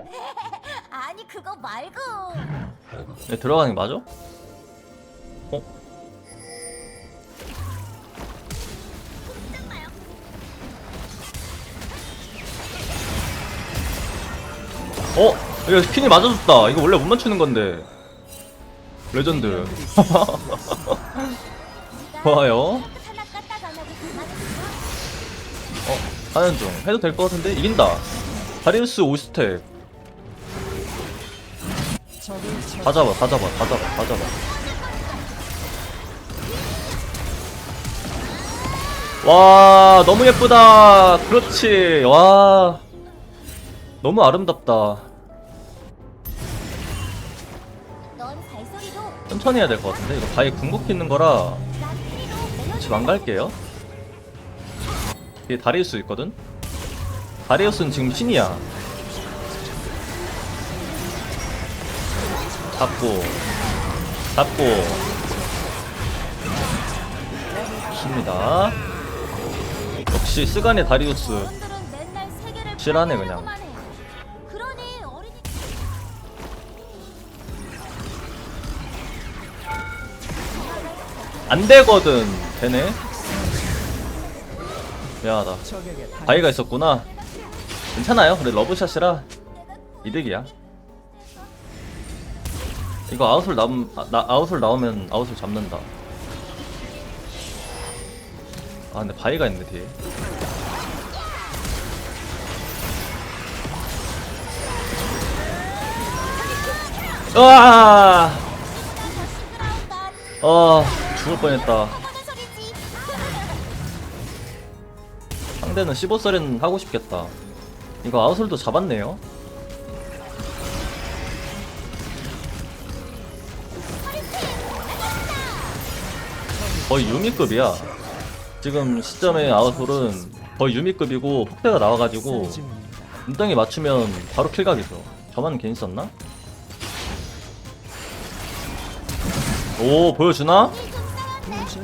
아니 그거 말고 네, 들어가는 게 맞아? 어? 어? 이거 스킨이 맞아줬다. 이거 원래 못 맞추는 건데. 레전드. 좋아요. 어, 하는 중. 해도 될 것 같은데? 이긴다. 다리우스 5스택. 다 잡아, 다 잡아, 다 잡아, 다 잡아. 와, 너무 예쁘다. 그렇지. 와. 너무 아름답다. 천천히 해야 될 것 같은데? 이거 바위 궁극기 있는 거라 난 피리로 멜로디 지금 안 갈게요. 뒤에 다리우스 있거든? 다리우스는 지금 신이야. 잡고, 잡고. 신입니다. 역시 스간의 다리우스. 실하네, 그냥. 보고만 해. 그러니 어린이 안 되거든. 되네. 미안하다. 바위가 있었구나. 괜찮아요. 그래, 러브샷이라 이득이야. 이거 아웃을 나면 아, 나 아웃을 나오면 아웃을 잡는다. 아 근데 바위가 있네 뒤에. 으아! 어 죽을 뻔했다. 상대는 15살은 하고 싶겠다. 이거 아웃솔도 잡았네요. 거의 유미급이야. 지금 시점의 아웃솔은 거의 유미급이고 폭대가 나와가지고 눈덩이 맞추면 바로 킬각이죠. 저만 괜히 썼나? 오 보여주나?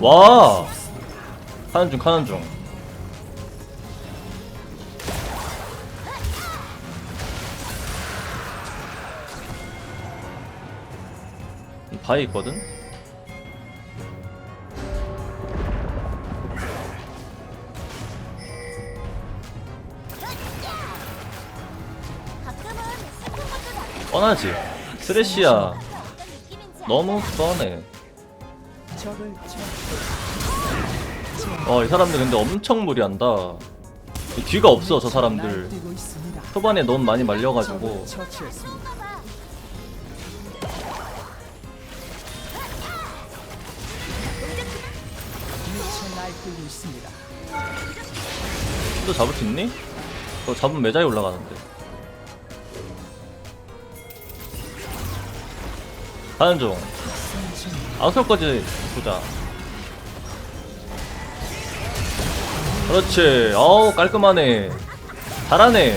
와! 하는 중 하는 중. 바위 있거든? 뻔하지. 쓰레쉬야. 너무 뻔해. 어, 이 사람들 근데 엄청 무리한다. 이 뒤가 없어, 저 사람들. 초반에 너무 많이 말려가지고. 또 잡을 수 있니? 너 잡으면 매자에 올라가는데. 가는 중. 아웃솔까지 보자. 그렇지. 어우, 깔끔하네. 잘하네.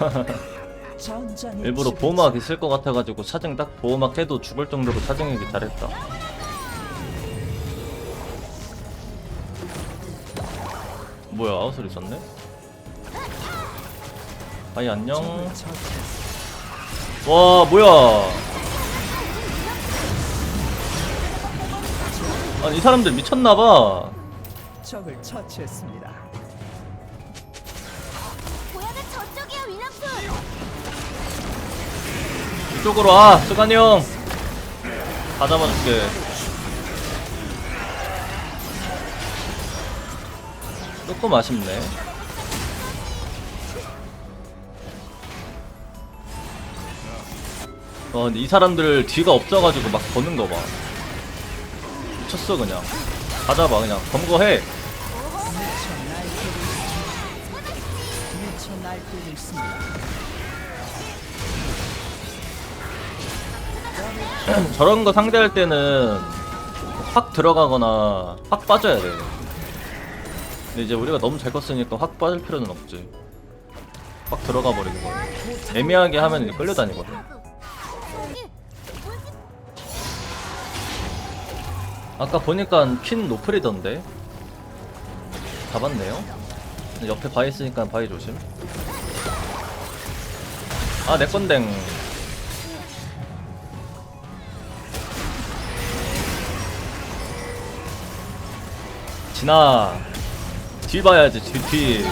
일부러 보호막 있을 것 같아가지고 차징 딱 보호막 해도 죽을 정도로 차징하기 잘했다. 뭐야? 아웃소리 있었네? 아이 안녕. 와 뭐야? 아니 이 사람들 미쳤나봐. 적을 처치했습니다. 고향은 저쪽이야 윌람프 이쪽으로 와 수간이 형다 잡아줄게 조금 아쉽네 어 근데 이 사람들 뒤가 없어가지고 막 버는 거봐 미쳤어 그냥 다 잡아 그냥 검거해. 저런 거 상대할 때는 확 들어가거나 확 빠져야 돼. 근데 이제 우리가 너무 잘 컸으니까 확 빠질 필요는 없지. 확 들어가 버리는 거야. 애매하게 하면 이제 끌려다니거든. 아까 보니까 퀸 노플이던데 잡았네요 옆에 바위 있으니까 바위 조심 아 내건댕 진아 뒤 봐야지 뒤, 뒤.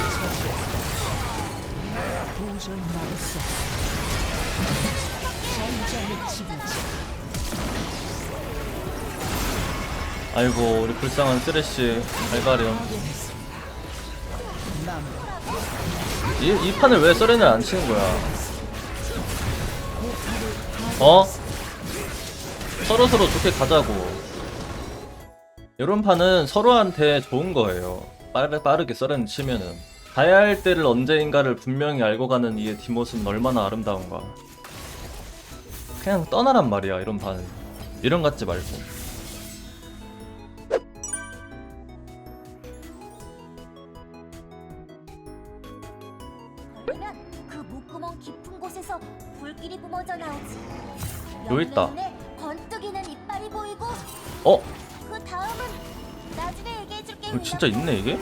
아이고 우리 불쌍한 쓰레쉬 남 이, 이 판을 왜 썰렌을 안 치는 거야 어? 서로서로 좋게 가자고 이런 판은 서로한테 좋은 거예요 빠르, 빠르게 썰렌 치면은 가야 할 때를 언제인가를 분명히 알고 가는 이의 뒷모습은 얼마나 아름다운가 그냥 떠나란 말이야 이런 판은 이런 같지 말고 그 목구멍 깊은 곳에서 불길이 뿜어져 나오지. 여기 있다. 옆면에 번뜩이는 이빨이 보이고 어? 이거 진짜 있네 이게?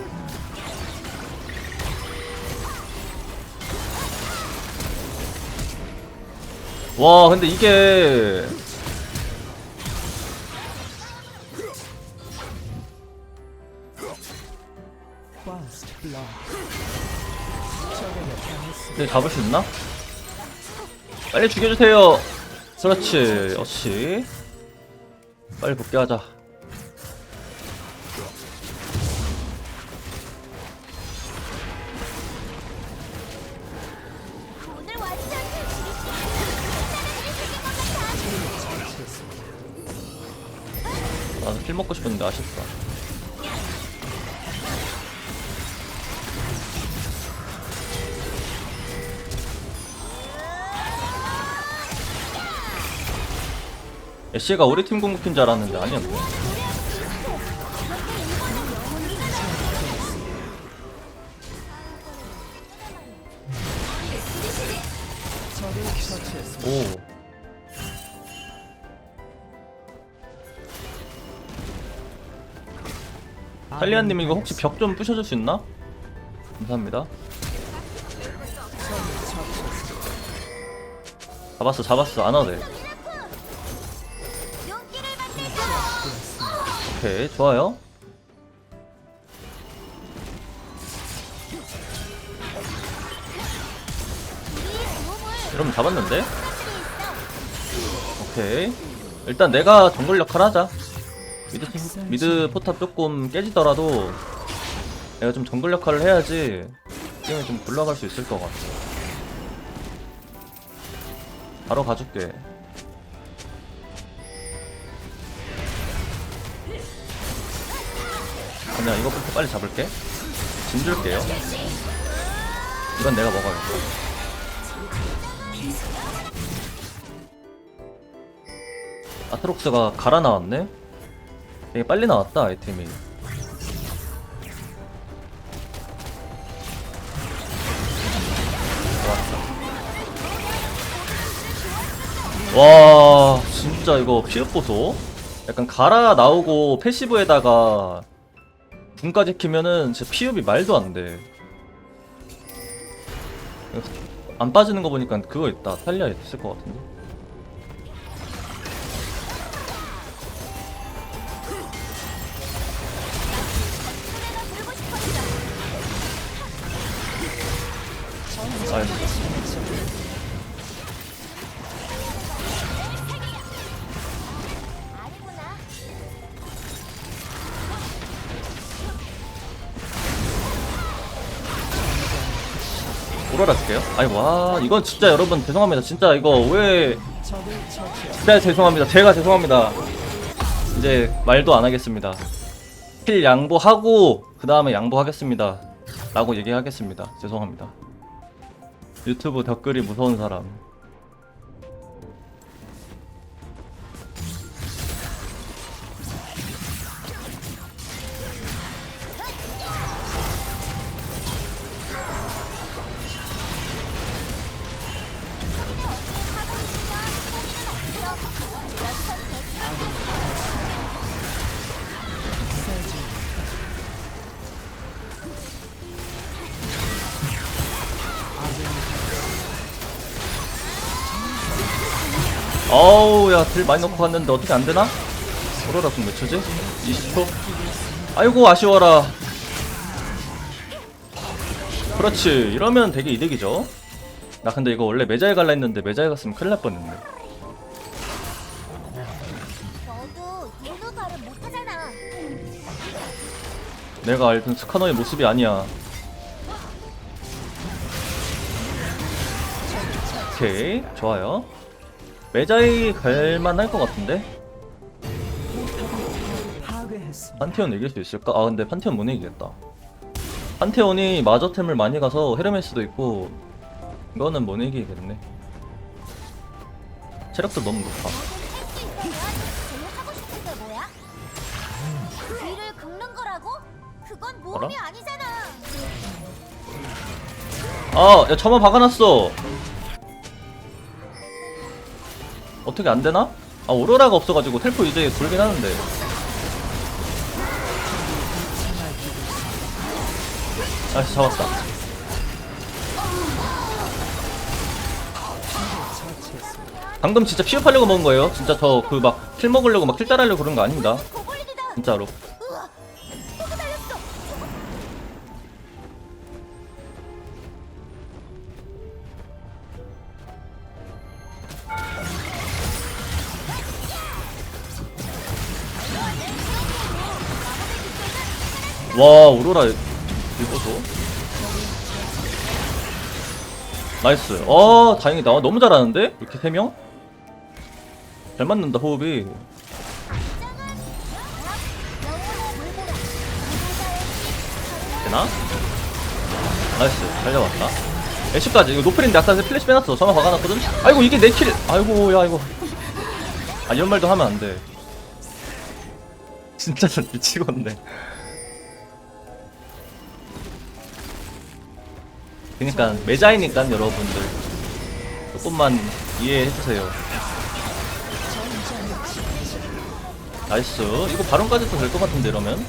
와 근데 이게. 네, 잡을 수 있나? 빨리 죽여주세요. 그렇지, 어씨. 빨리 복귀하자. 먹고 싶었는데 아쉽다. 애쉬가 우리 팀 궁극기인 줄 알았는데 아니었네. 탈리아님 이거 혹시 벽 좀 부셔줄 수 있나? 감사합니다. 잡았어, 잡았어. 안 와도 돼. 오케이, 좋아요. 이러면 잡았는데? 오케이. 일단 내가 정글 역할 하자. 미드, 팀- 미드 포탑 조금 깨지더라도 내가 좀 정글 역할을 해야지 게임이 좀 굴러갈 수 있을 것 같아. 바로 가줄게. 그냥 이거부터 빨리 잡을게. 진 줄게요. 이건 내가 먹어야겠다. 아트록스가 갈아 나왔네? 되게 빨리 나왔다 아이템이. 와 진짜 이거 피흡 보소? 약간 갈아 나오고 패시브에다가 궁까지 키면은 진짜 피흡이 말도 안돼. 안 빠지는 거 보니까 그거 있다. 탈리아 있을 것 같은데 오라라 줄게요. 아이 와 이건 진짜 여러분 죄송합니다. 진짜 이거 왜. 진짜 죄송합니다. 제가 죄송합니다. 이제 말도 안 하겠습니다. 킬 양보하고 그 다음에 양보하겠습니다. 라고 얘기하겠습니다. 죄송합니다. 유튜브 댓글이 무서운 사람. 어우 야딜 많이 넣고 갔는데 어떻게 안되나? 오로라 궁몇 초지? 20초? 아이고 아쉬워라 그렇지 이러면 되게 이득이죠 나 근데 이거 원래 매자에 갈라 했는데 매자에 갔으면 큰일 날 뻔했네 너도 얘도 발음 못하잖아. 내가 알던 스카너의 모습이 아니야 오케이 좋아요 매자에 갈만할 것 같은데? 판테온 이길 수 있을까? 아 근데 판테온 못 이기겠다 판테온이 마저템을 많이 가서 헤르메스도 있고 이거는 못 이기겠네 체력도 너무 높아? 귀를 긁는 거라고? 그건 모험이 뭐라? 아니잖아. 아, 야, 저만 박아놨어. 어떻게 안 되나? 아, 오로라가 없어가지고 텔포 이제 돌긴 하는데. 아, 잡았다. 방금 진짜 피업하려고 먹은 거예요. 진짜 저 그 막 킬 먹으려고 막 킬 따라하려고 그런 거 아닙니다. 진짜로. 와 오로라 이거도 나이스. 어 다행이다. 너무 잘하는데? 이렇게 세 명? 잘 맞는다 호흡이. 되나? 나이스. 잘 잡았다. 애쉬까지. 이거 노플인데 아까 플래시 빼놨어. 저만 박아놨거든? 아이고 이게 내킬. 아이고 야 이거. 아 이런 말도 하면 안돼. 진짜 저 미치겠네 그니까 매자이니까 여러분들. 조금만 이해해주세요. 나이스. 이거 바론까지 도 될 것 같은데 이러면?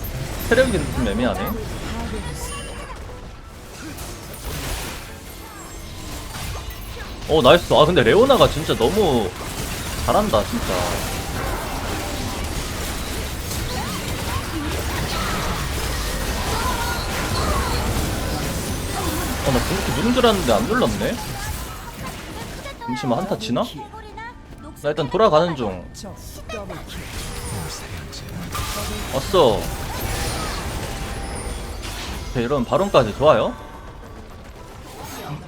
체력이 좀 애매하네. 어 나이스. 아 근데 레오나가 진짜 너무 잘한다 진짜 어나 그렇게 알았는데 안 눌렀네? 잠시만 한타 지나? 나 일단 돌아가는 중. 왔어. 오케이 이러면 바론까지 좋아요?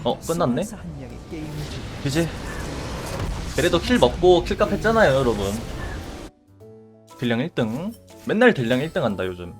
어 끝났네. 그지? 그래도 킬 먹고 킬값 했잖아요 여러분. 딜량 1등. 맨날 딜량 1등 한다 요즘